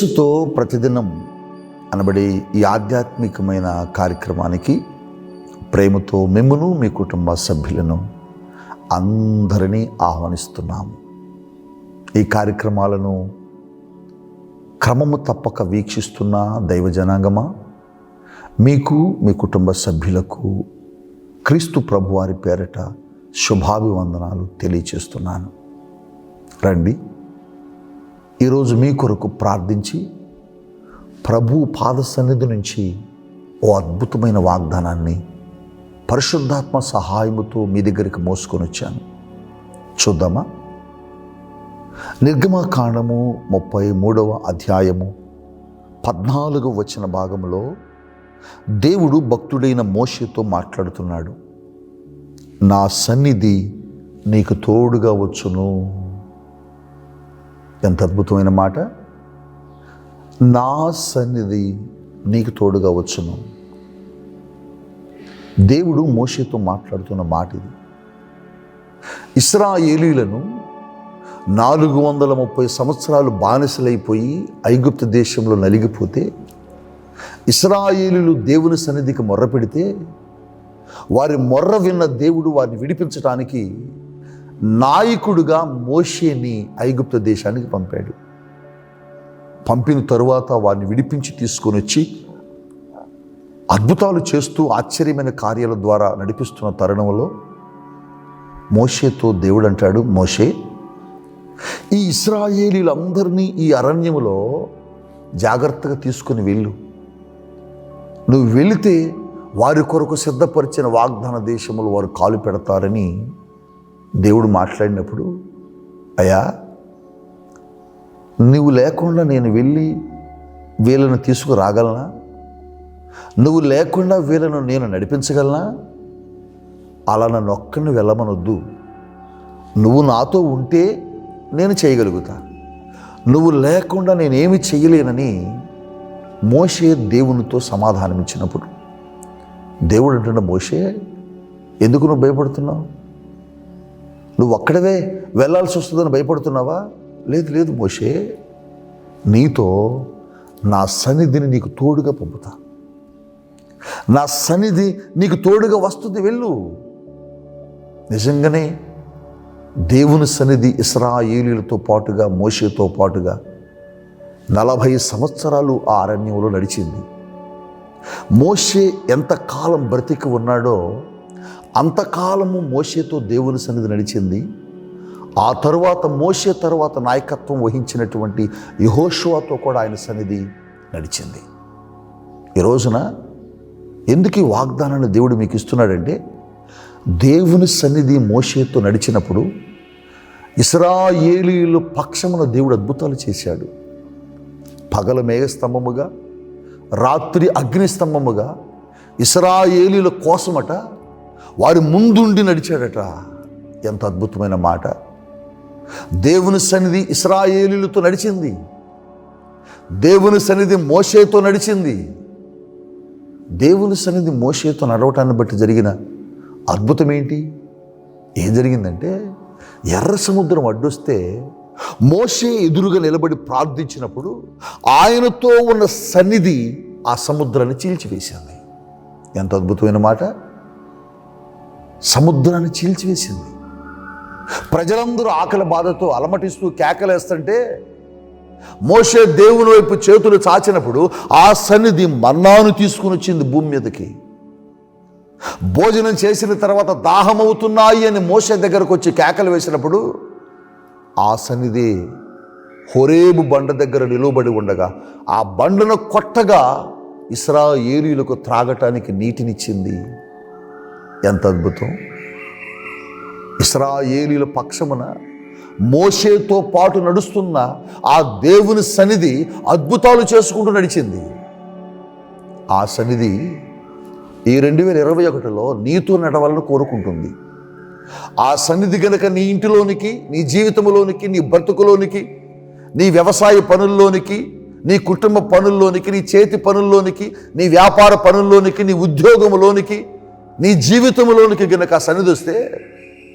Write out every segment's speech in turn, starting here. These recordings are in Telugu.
యేసుతో ప్రతిదినం అనబడే ఈ ఆధ్యాత్మికమైన కార్యక్రమానికి ప్రేమతో మిమ్మను మీ కుటుంబ సభ్యులను అందరినీ ఆహ్వానిస్తున్నాము. ఈ కార్యక్రమాలను క్రమము తప్పక వీక్షిస్తున్న దైవ జనాంగమా మీకు మీ కుటుంబ సభ్యులకు క్రీస్తు ప్రభువారి పేరట శుభాభివందనాలు తెలియచేస్తున్నాను. రండి. ఈరోజు మీ కొరకు ప్రార్థించి ప్రభు పాద సన్నిధి నుంచి ఓ అద్భుతమైన వాగ్దానాన్ని పరిశుద్ధాత్మ సహాయముతో మీ దగ్గరికి మోసుకొని వచ్చాను. చూద్దామా? నిర్గమకాండము ముప్పై మూడవ అధ్యాయము పద్నాలుగు వచ్చిన భాగంలో దేవుడు భక్తుడైన మోషతో మాట్లాడుతున్నాడు. నా సన్నిధి నీకు తోడుగా వచ్చును. ఎంత అద్భుతమైన మాట. నా సన్నిధి నీకు తోడుగా వచ్చును. దేవుడు మోషేతో మాట్లాడుతున్న మాట ఇది. ఇస్రాయేలీలను నాలుగు వందల ముప్పై సంవత్సరాలు బానిసలైపోయి ఐగుప్తు దేశంలో నలిగిపోతే ఇస్రాయేలీలు దేవుని సన్నిధికి మొర్ర పెడితే వారి మొర్ర విన్న దేవుడు వారిని విడిపించడానికి నాయకుడుగా మోషేని ఐగుప్త దేశానికి పంపాడు. పంపిన తరువాత వారిని విడిపించి తీసుకొని వచ్చి అద్భుతాలు చేస్తూ ఆశ్చర్యమైన కార్యాల ద్వారా నడిపిస్తున్న తరుణంలో మోషేతో దేవుడు అంటాడు మోషే ఈ ఇస్రాయేలీలందరినీ ఈ అరణ్యములో జాగ్రత్తగా తీసుకుని వెళ్ళు. నువ్వు వెళితే వారి కొరకు సిద్ధపరిచిన వాగ్దాన దేశములు వారు కాలు పెడతారని దేవుడు మాట్లాడినప్పుడు అయ్యా నువ్వు లేకుండా నేను వెళ్ళి వీళ్ళను తీసుకురాగలనా? నువ్వు లేకుండా వీళ్ళను నేను నడిపించగలనా? అలా నన్ను ఒక్కడిని వెళ్ళమనొద్దు. నువ్వు నాతో ఉంటే నేను చేయగలుగుతా. నువ్వు లేకుండా నేనేమి చేయలేనని మోషే దేవునితో సమాధానం ఇచ్చినప్పుడు దేవుడు అంటున్న మోషే ఎందుకు నువ్వు భయపడుతున్నావు? నువ్వు అక్కడవే వెళ్ళాల్సి వస్తుందని భయపడుతున్నావా? లేదు లేదు మోషే. నీతో నా సన్నిధిని నీకు తోడుగా పంపుతా. నా సన్నిధి నీకు తోడుగా వస్తుంది వెళ్ళు. నిజంగానే దేవుని సన్నిధి ఇస్రాయేలీలతో పాటుగా మోషేతో పాటుగా నలభై సంవత్సరాలు ఆ అరణ్యంలో నడిచింది. మోషే ఎంతకాలం బ్రతికి ఉన్నాడో అంతకాలము మోషేతో దేవుని సన్నిధి నడిచింది. ఆ తరువాత మోషే తరువాత నాయకత్వం వహించినటువంటి యహోషువాతో కూడా ఆయన సన్నిధి నడిచింది. ఈ రోజున ఎందుకు ఈ వాగ్దానాన్ని దేవుడు మీకు ఇస్తున్నాడంటే దేవుని సన్నిధి మోషేతో నడిచినప్పుడు ఇస్రాయేలీలు పక్షమున దేవుడు అద్భుతాలు చేశాడు. పగల మేఘస్తంభముగా రాత్రి అగ్నిస్తంభముగా ఇస్రాయేలీల కోసమట వారి ముందుండి నడిచాడట. ఎంత అద్భుతమైన మాట. దేవుని సన్నిధి ఇస్రాయేలీలతో నడిచింది. దేవుని సన్నిధి మోషేతో నడిచింది. దేవుని సన్నిధి మోషేతో నడవటాన్ని బట్టి జరిగిన అద్భుతం ఏంటి ఏం జరిగిందంటే ఎర్ర సముద్రం అడ్డొస్తే మోషే ఎదురుగా నిలబడి ప్రార్థించినప్పుడు ఆయనతో ఉన్న సన్నిధి ఆ సముద్రాన్ని చీల్చివేసింది. ఎంత అద్భుతమైన మాట. సముద్రాన్ని చీల్చివేసింది. ప్రజలందరూ ఆకలి బాధతో అలమటిస్తూ కేకలేస్తుంటే మోషే దేవుని వైపు చేతులు చాచినప్పుడు ఆ సన్నిధి మన్నాను తీసుకుని వచ్చింది భూమి మీదకి. భోజనం చేసిన తర్వాత దాహమవుతున్నాయి అని మోసే దగ్గరకు వచ్చి కేకలు వేసినప్పుడు ఆ సన్నిధి హొరేబు బండ దగ్గర నిలువబడి ఉండగా ఆ బండను కొట్టగా ఇస్రాయేలీలకు త్రాగటానికి నీటినిచ్చింది. ఎంత అద్భుతం. ఇస్రాయేలీల పక్షమున మోషేతో పాటు నడుస్తున్న ఆ దేవుని సన్నిధి అద్భుతాలు చేసుకుంటూ నడిచింది. ఆ సన్నిధి ఈ రెండు వేల ఇరవై ఒకటిలో నీతో నడవాలని కోరుకుంటుంది. ఆ సన్నిధి గనక నీ ఇంటిలోనికి నీ జీవితంలోనికి నీ బ్రతుకులోనికి నీ వ్యవసాయ పనుల్లోనికి నీ కుటుంబ పనుల్లోనికి నీ చేతి పనుల్లోనికి నీ వ్యాపార పనుల్లోనికి నీ ఉద్యోగంలోనికి నీ జీవితంలోనికి గనక సన్నిధి వస్తే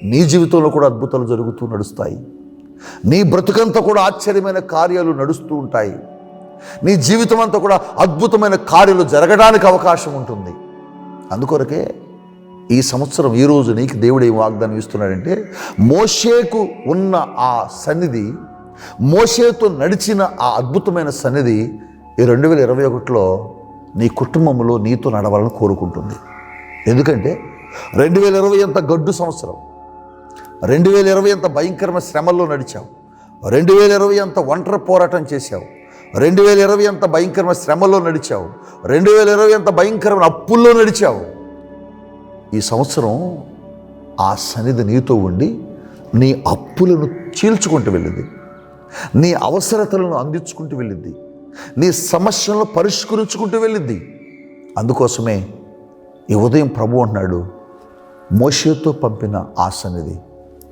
నీ జీవితంలో కూడా అద్భుతాలు జరుగుతూ నడుస్తాయి. నీ బ్రతుకంతా కూడా ఆశ్చర్యమైన కార్యాలు నడుస్తూ ఉంటాయి. నీ జీవితం అంతా కూడా అద్భుతమైన కార్యాలు జరగడానికి అవకాశం ఉంటుంది. అందుకొరకే ఈ సంవత్సరం ఈ రోజు నీకు దేవుడు ఏం వాగ్దానం ఇస్తున్నాడంటే మోషేకు ఉన్న ఆ సన్నిధి మోషేతో నడిచిన ఆ అద్భుతమైన సన్నిధి ఈ రెండు వేల ఇరవై ఒకటిలో నీ కుటుంబంలో నీతో నడవాలని కోరుకుంటుంది. ఎందుకంటే రెండు వేల ఇరవై అంత గడ్డు సంవత్సరం రెండు వేల ఇరవై అంత భయంకరమైన శ్రమల్లో నడిచావు రెండు వేల ఇరవై అంత ఒంటరి పోరాటం చేశావు రెండు వేల ఇరవై అంత భయంకరమైన శ్రమల్లో నడిచావు రెండు వేల ఇరవై అంత భయంకరమైన అప్పుల్లో నడిచావు. ఈ సంవత్సరం ఆ సన్నిధి నీతో ఉండి నీ అప్పులను చీల్చుకుంటూ వెళ్ళింది నీ అవసరతలను అందించుకుంటూ వెళ్ళింది నీ సమస్యలను పరిష్కరించుకుంటూ వెళ్ళింది. అందుకోసమే ఈ ఉదయం ప్రభు అన్నాడు మోషేతో పంపిన ఆ సన్నిధి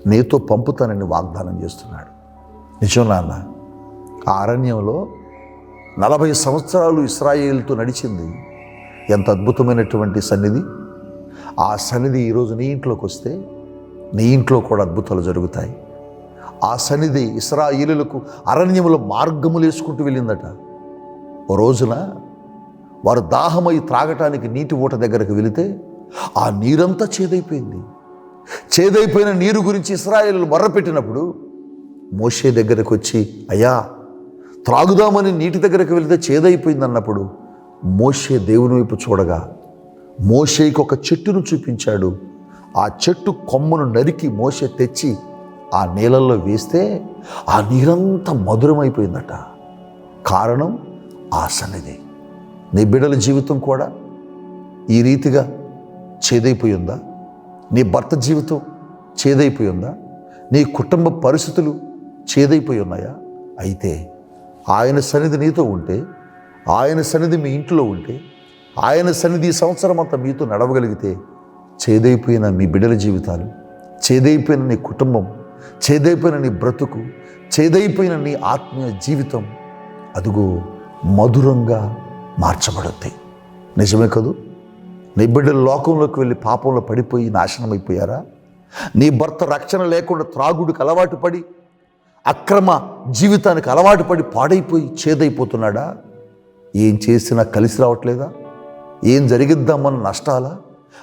నీతో పంపుతానని వాగ్దానం చేస్తున్నాడు. నిజం నాన్న ఆ అరణ్యంలో నలభై సంవత్సరాలు ఇస్రాయేల్తో నడిచింది ఎంత అద్భుతమైనటువంటి సన్నిధి. ఆ సన్నిధి ఈరోజు నీ ఇంట్లోకి వస్తే నీ ఇంట్లో కూడా అద్భుతాలు జరుగుతాయి. ఆ సన్నిధి ఇస్రాయిలులకు అరణ్యములో మార్గములు వేసుకుంటూ వెళ్ళిందట. ఓ రోజున వారు దాహమై త్రాగటానికి నీటి ఊట దగ్గరకు వెళితే ఆ నీరంతా చేదైపోయింది. చేదైపోయిన నీరు గురించి ఇస్రాయేల్ మొర్రపెట్టినప్పుడు మోషే దగ్గరకు వచ్చి అయ్యా త్రాగుదామని నీటి దగ్గరకు వెళితే చేదైపోయింది అన్నప్పుడు మోషే దేవుని వైపు చూడగా మోషేకి ఒక చెట్టును చూపించాడు. ఆ చెట్టు కొమ్మను నరికి మోషే తెచ్చి ఆ నీళ్ళల్లో వేస్తే ఆ నీరంతా మధురమైపోయిందట. కారణం ఆ సన్నిధి నీ బిడ్డల జీవితం కూడా ఈ రీతిగా చేదైపోయి ఉందా? నీ భర్త జీవితం చేదైపోయి ఉందా? నీ కుటుంబ పరిస్థితులు చేదైపోయి ఉన్నాయా? అయితే ఆయన సన్నిధి నీతో ఉంటే ఆయన సన్నిధి మీ ఇంట్లో ఉంటే ఆయన సన్నిధి ఈ సంవత్సరం అంతా మీతో నడవగలిగితే చేదైపోయిన మీ బిడ్డల జీవితాలు చేదైపోయిన నీ కుటుంబం చేదైపోయిన నీ బ్రతుకు చేదైపోయిన నీ ఆత్మీయ జీవితం అదుగో మధురంగా మార్చబడుద్ది. నిజమే కదూ? నీ బిడ్డలు లోకంలోకి వెళ్ళి పాపంలో పడిపోయి నాశనమైపోయారా? నీ భర్త రక్షణ లేకుండా త్రాగుడికి అలవాటు పడి అక్రమ జీవితానికి అలవాటు పడి పాడైపోయి చేదైపోతున్నాడా? ఏం చేసినా కలిసి రావట్లేదా? ఏం జరిగిద్దామన్న నష్టాలా?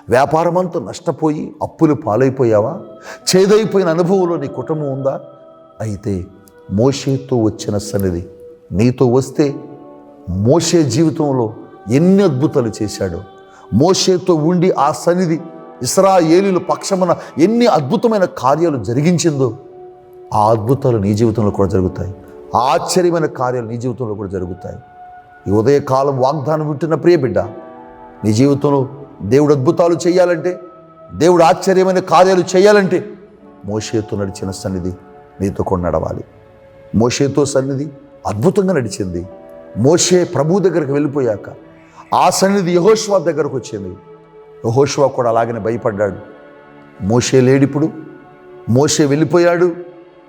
వ్యాపారమంతా నష్టపోయి అప్పులు పాలైపోయావా? చేదైపోయిన అనుభవంలో నీ కుటుంబం ఉందా? అయితే మోషేతో వచ్చిన సన్నిధి నీతో వస్తే మోషే జీవితంలో ఎన్ని అద్భుతాలు చేశాడో. మోషేతో ఉండి ఆ సన్నిధి ఇస్రాయేలీల పక్షమున ఎన్ని అద్భుతమైన కార్యాలు జరిగించిందో ఆ అద్భుతాలు నీ జీవితంలో కూడా జరుగుతాయి. ఆశ్చర్యమైన కార్యాలు నీ జీవితంలో కూడా జరుగుతాయి. ఈ ఉదయకాలం వాగ్దానం వింటున్న ప్రియ బిడ్డ నీ జీవితంలో దేవుడు అద్భుతాలు చేయాలంటే దేవుడు ఆశ్చర్యమైన కార్యాలు చేయాలంటే మోషేతో నడిచిన సన్నిధి నీతో కూడా నడవాలి. మోషేతో సన్నిధి అద్భుతంగా నడిచింది. మోషే ప్రభు దగ్గరికి వెళ్ళిపోయాక ఆ సన్నిధి యహోష్వా దగ్గరకు వచ్చింది. యహోష్వా కూడా అలాగనే భయపడ్డాడు. మోషే లేడిప్పుడు? మోషే వెళ్ళిపోయాడు.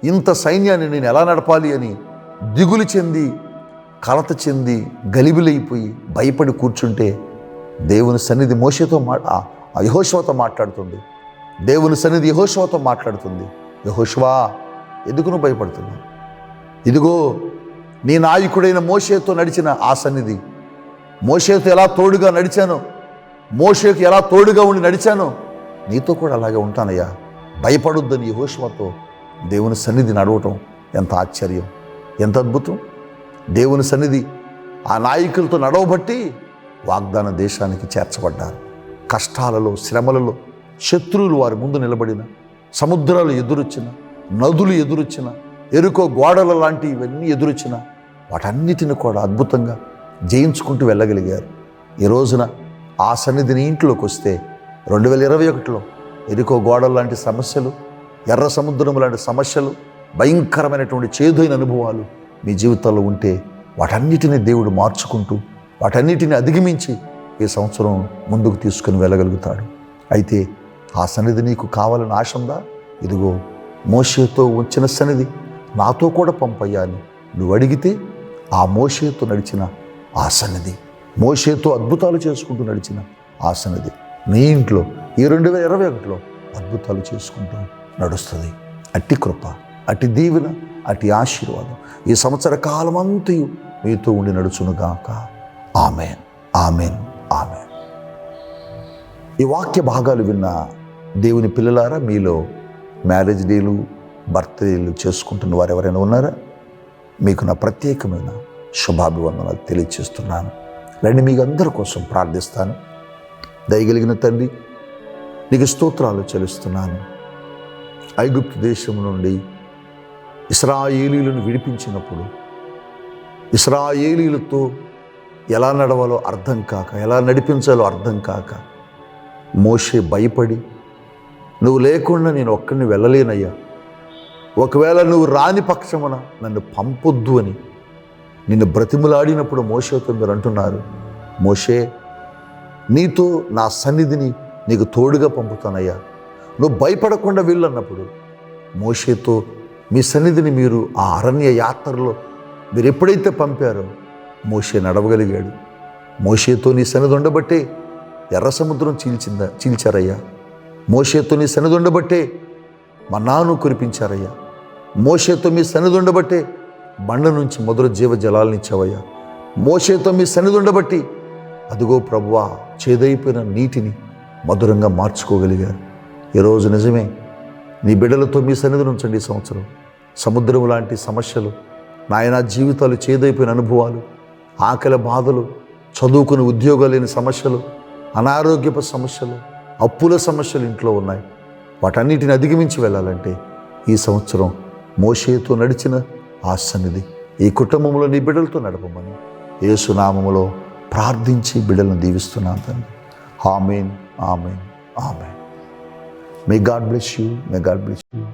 ఇంత సైన్యాన్ని నేను ఎలా నడపాలి అని దిగులు చెంది కలత చెంది గలిబిలైపోయి భయపడి కూర్చుంటే దేవుని సన్నిధి మోషేతో మా ఆ మాట్లాడుతుంది. దేవుని సన్నిధి యహోష్వాతో మాట్లాడుతుంది. యహోష్వా ఎందుకు నువ్వు భయపడుతున్నావు? ఇదిగో నీ నాయకుడైన మోషేతో నడిచిన ఆ సన్నిధి. మోషేతో ఎలా తోడుగా నడిచానో మోషేకు ఎలా తోడుగా ఉండి నడిచానో నీతో కూడా అలాగే ఉంటానయ్యా. భయపడొద్దని యహోష్వాతో దేవుని సన్నిధి నడవటం ఎంత ఆశ్చర్యం ఎంత అద్భుతం. దేవుని సన్నిధి ఆ నాయకులతో నడవబట్టి వాగ్దాన దేశానికి చేర్చబడ్డారు. కష్టాలలో శ్రమలలో శత్రువులు వారి ముందు నిలబడిన సముద్రాలు ఎదురొచ్చిన నదులు ఎదురొచ్చిన ఎరుకో గోడల లాంటి ఇవన్నీ ఎదురొచ్చిన వాటన్నిటిని కూడా అద్భుతంగా జయించుకుంటూ వెళ్ళగలిగారు. ఈ రోజున ఆ సన్నిధిని ఇంట్లోకి వస్తే రెండు వేల ఇరవై ఒకటిలో ఎరుకో గోడల లాంటి సమస్యలు ఎర్ర సముద్రం లాంటి సమస్యలు భయంకరమైనటువంటి చేదైన అనుభవాలు మీ జీవితాల్లో ఉంటే వాటన్నిటిని దేవుడు మార్చుకుంటూ వాటన్నిటిని అధిగమించి ఈ సంవత్సరం ముందుకు తీసుకుని వెళ్ళగలుగుతాడు. అయితే ఆ సన్నిధి నీకు కావాలని ఆశ ఉందా? ఇదిగో మోషేతో ఉంచిన సన్నిధి నాతో కూడా పంపయ్యాను నువ్వు అడిగితే ఆ మోషేతో నడిచిన ఆ సన్నిధి మోషేతో అద్భుతాలు చేసుకుంటూ నడిచిన ఆ సన్నిధి నీ ఇంట్లో ఈ రెండు వేల ఇరవై ఒకటిలో అద్భుతాలు చేసుకుంటూ నడుస్తుంది. అట్టి కృప అట్టి దీవెన అటు ఆశీర్వాదం ఈ సంవత్సర కాలమంతయు మీతో ఉండి నడుచునుగాక ఆమెన్. ఆమెన్. ఆమెన్. ఈ వాక్య భాగాలు విన్న దేవుని పిల్లలారా మీలో మ్యారేజ్ డేలు బర్త్డేలు చేసుకుంటున్న వారు ఎవరైనా ఉన్నారా? మీకు నా ప్రత్యేకమైన శుభాభివందనాలు తెలియచేస్తున్నాను. రండి మీకు అందరి కోసం ప్రార్థిస్తాను. దయగలిగిన తండ్రి నీకు స్తోత్రాలు చెల్లిస్తున్నాను. ఐగుప్తు దేశం నుండి ఇస్రాయేలీలను విడిపించినప్పుడు ఇస్రాయేలీలతో ఎలా నడవాలో అర్థం కాక ఎలా నడిపించాలో అర్థం కాక మోషే భయపడి నువ్వు లేకుండా నేను ఒక్కడిని వెళ్ళలేనయ్యా. ఒకవేళ నువ్వు రాని పక్షమున నన్ను పంపొద్దు అని నిన్ను బ్రతిములాడినప్పుడు మోషేతో మీరు అంటున్నారు మోషే నీతో నా సన్నిధిని నీకు తోడుగా పంపుతానయ్యా. నువ్వు భయపడకుండా వెళ్ళన్నప్పుడు మోషేతో మీ సన్నిధిని మీరు ఆ అరణ్య యాత్రలో మీరు ఎప్పుడైతే పంపారో మోషే నడవగలిగాడు. మోషేతో నీ సన్నిధి ఉండబట్టే ఎర్ర సముద్రం చీల్చిందా చీల్చారయ్యా. మోషేతో నీ సన్నిధి ఉండబట్టే మన్నాను కురిపించారయ్యా. మోషేతో మీ సన్నిధి ఉండబట్టే బండ నుంచి మధుర జీవ జలాలను ఇచ్చావయ్యా. మోషేతో మీ సన్నిధి ఉండబట్టి అదిగో ప్రభువా చేదైపోయిన నీటిని మధురంగా మార్చుకోగలిగారు. ఈరోజు నిజమే నీ బిడ్డలతో మీ సన్నిధిని ఉంచండి ఈ సంవత్సరం. సముద్రం లాంటి సమస్యలు నాయన జీవితాలు చేదైపోయిన అనుభవాలు ఆకలి బాధలు చదువుకుని ఉద్యోగాలు లేని సమస్యలు అనారోగ్యపు సమస్యలు అప్పుల సమస్యలు ఇంట్లో ఉన్నాయి. వాటన్నిటిని అధిగమించి వెళ్ళాలంటే ఈ సంవత్సరం మోషేతో నడిచిన ఆ సన్నిధి. ఈ కుటుంబంలో నీ బిడ్డలతో నడపమని ఏసునామములో ప్రార్థించి బిడ్డలను దీవిస్తున్నాను తండ్రి. Amen amen amen. May God bless you may God bless you